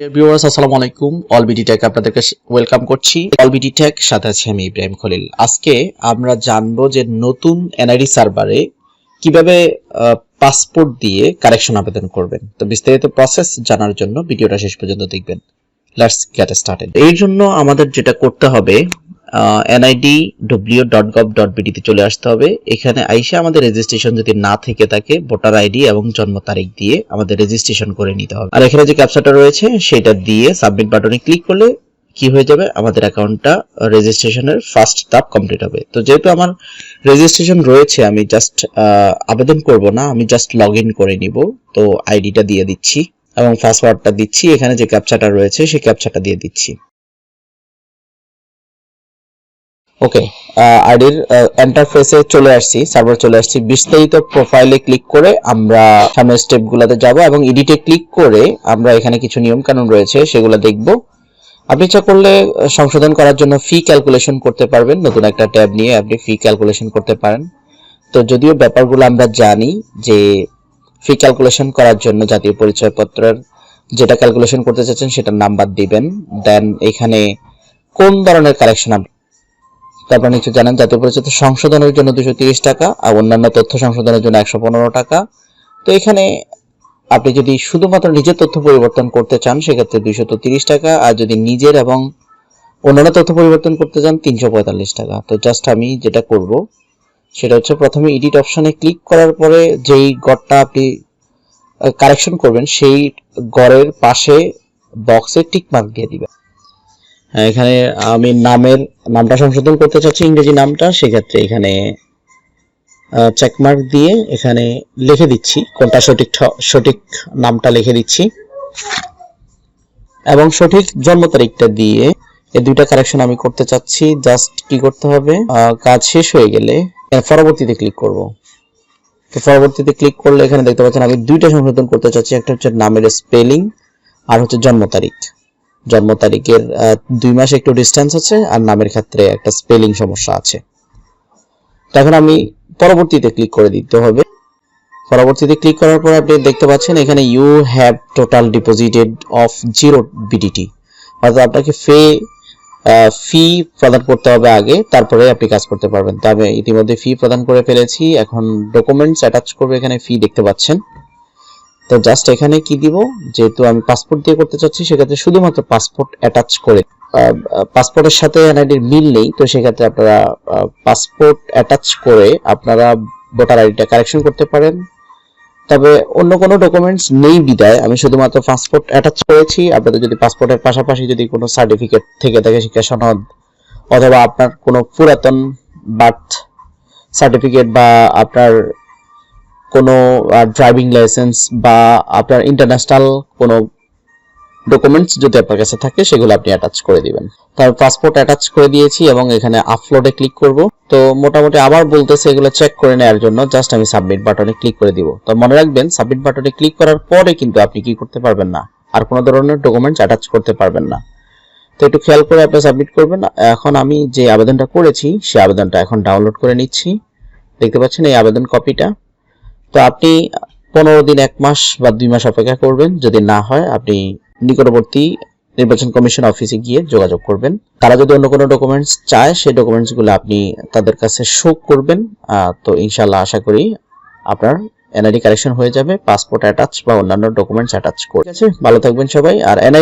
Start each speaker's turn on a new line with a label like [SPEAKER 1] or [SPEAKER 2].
[SPEAKER 1] Viewers Khalil. আজকে আমরা জানব যে নতুন এনআইডি সার্ভারে কীভাবে পাসপোর্ট দিয়ে কারেকশন আবেদন করবেন। তো বিস্তারিত প্রসেস জানার জন্য ভিডিওটা শেষ পর্যন্ত দেখবেন। লেটস গেট স্টার্টেড এই জন্য আমাদের যেটা করতে হবে এনআইডি ডব্লিউ ডট ডট চলে আসতে হবে। এখানে আইসে আমাদের রেজিস্ট্রেশন যদি না থেকে থাকে ভোটার আইডি এবং জন্ম তারিখ দিয়ে আমাদের রেজিস্ট্রেশন করে নিতে হবে। আর এখানে যে ক্যাপচাটা রয়েছে, সেটা দিয়ে সাবমিট বাটনে ক্লিক করলে কি হয়ে যাবে? আমাদের অ্যাকাউন্টটা রেজিস্ট্রেশনের ফার্স্ট ধাপ কমপ্লিট হবে। তো যেহেতু আমার রেজিস্ট্রেশন রয়েছে, আমি জাস্ট আবেদন করব না, আমি জাস্ট লগ করে নিব। তো আইডিটা দিয়ে দিচ্ছি এবং পাসওয়ার্ডটা দিচ্ছি। এখানে যে ক্যাপচাটা রয়েছে, সেই ক্যাপচাটা দিয়ে দিচ্ছি। ওকে আইডির এন্টারফেসে চলে আসছি সার্ভার চলে আসছি। বিস্তারিত প্রোফাইলে ক্লিক করে আমরা সামনের স্টেপগুলোতে যাব এবং এডিটে ক্লিক করে আমরা এখানে কিছু নিয়ম কানুন রয়েছে, সেগুলো দেখব। আপনি ইচ্ছা করলে সংশোধন করার জন্য ফি ক্যালকুলেশন করতে পারবেন। নতুন একটা ট্যাব নিয়ে আপনি ফি ক্যালকুলেশন করতে পারেন। তো যদিও ব্যাপারগুলো আমরা জানি যে ফি ক্যালকুলেশন করার জন্য জাতীয় পরিচয়পত্রের যেটা ক্যালকুলেশন করতে চাচ্ছেন, সেটার নাম্বার দিবেন। দেন এখানে কোন ধরনের কালেকশন আপনি তারপর নিচে জানেন জাতীয় পরিচয় সংশোধনের জন্য দুশো তিরিশ টাকা আর অন্যান্য তথ্য সংশোধনের জন্য একশো পনেরো টাকা। তো এখানে আপনি যদি শুধুমাত্র নিজের তথ্য পরিবর্তন করতে চান, সেক্ষেত্রে দুইশো তিরিশ টাকা আর যদি নিজের এবং অন্যান্য তথ্য পরিবর্তন করতে চান, তিনশো পঁয়তাল্লিশ টাকা। তো জাস্ট আমি যেটা করব, সেটা হচ্ছে প্রথমে এডিট অপশনে ক্লিক করার পরে যেই গড়টা আপনি কারেকশন করবেন, সেই গড়ের পাশে বক্সে টিক মার্ক দিয়ে দিবেন। এখানে আমি নামের, নামটা সংশোধন করতে চাচ্ছি, ইংরেজি নামটা, সেক্ষেত্রে এখানে চেকমার্ক দিয়ে এখানে লিখে দিচ্ছি, কোনটা সঠিক সঠিক নামটা লিখে দিচ্ছি। এবং সঠিক জন্ম তারিখটা দিয়ে এই দুইটা কারেকশন আমি করতে চাচ্ছি জাস্ট কি করতে হবে? কাজ শেষ হয়ে গেলে পরবর্তীতে ক্লিক করব। পরবর্তীতে ক্লিক করলে এখানে দেখতে পাচ্ছেন আমি দুইটা সংশোধন করতে চাচ্ছি, একটা হচ্ছে নামের স্পেলিং আর হচ্ছে জন্ম তারিখ। জন্ম তারিখের দুই মাস একটু ডিস্টেন্স আছে আর নামের ক্ষেত্রে একটা স্পেলিং সমস্যা আছে। এখন আমি পরবর্তীতে ক্লিক করে দিতে হবে। পরবর্তীতে ক্লিক করার পর আপনি দেখতে পাচ্ছেন এখানে you have total deposited of zero BDT অর্থাৎ আপনাকে ফে ফি প্রদান করতে হবে আগে, তারপরে আপনি কাজ করতে পারবেন। তবে ইতিমধ্যে ফি প্রদান করে ফেলেছি। এখন ডকুমেন্টস অ্যাটাচ করবে এখানে ফি দেখতে পাচ্ছেন। তো জাস্ট এখানে কি দিব? যেহেতু আমি পাসপোর্ট দিয়ে করতে চাচ্ছি, সেক্ষেত্রে শুধুমাত্র পাসপোর্ট অ্যাটাচ করে পাসপোর্টের সাথে এনআইডির মিল নেই, তো সেক্ষেত্রে আপনারা পাসপোর্ট অ্যাটাচ করে আপনারা ভোটার আইডিটা কারেকশন করতে পারেন। তবে অন্য কোনো ডকুমেন্টস নেই বিদায়, আমি শুধুমাত্র পাসপোর্ট অ্যাটাচ করেছি। আপনাদের যদি পাসপোর্টের পাশাপাশি যদি কোনো সার্টিফিকেট থেকে থাকে, শিক্ষা সনদ, অথবা আপনার কোনো পুরাতন বার্থ সার্টিফিকেট বা আপনার কোনো ড্রাইভিং লাইসেন্স বা আপনার ইন্টারন্যাশনাল কোনো ডকুমেন্টস যদি আপনার কাছে থাকে, সেগুলো আপনি অ্যাটাচ করে দিবেন। তার পাসপোর্ট অ্যাটাচ করে দিয়েছি এবং এখানে আপলোডে ক্লিক করব। তো মোটামুটি আবার বলতেছে এগুলো চেক করে নেওয়ার জন্য জাস্ট আমি সাবমিট বাটনে ক্লিক করে দিব। তো মনে রাখবেন সাবমিট বাটনে ক্লিক করার পরে কিন্তু আপনি কি করতে পারবেন না, আর কোনো ধরনের ডকুমেন্টস অ্যাটাচ করতে পারবেন না। তো একটু খেয়াল করে আপনি সাবমিট করবেন। এখন আমি যে আবেদনটা করেছি সেই আবেদনটা এখন ডাউনলোড করে নিচ্ছি। দেখতে পাচ্ছেন এই আবেদন কপিটা তো আপনি পনেরো দিন, এক মাস বা দুই মাস অপেক্ষা করবেন। যদি না হয়, আপনি নিকটবর্তী নির্বাচন কমিশন অফিসে গিয়ে যোগাযোগ করবেন। তারা যদি অন্য কোনো ডকুমেন্টস চায়, সেই ডকুমেন্টসগুলো আপনি তাদের কাছে শো করবেন। তো ইনশাল্লাহ আশা করি আপনার এনআইডি কারেকশন হয়ে যাবে পাসপোর্ট অ্যাটাচ বা অন্যান্য ডকুমেন্টস অ্যাটাচ করে। ঠিক আছে? ভালো থাকবেন সবাই। আর এনআইডি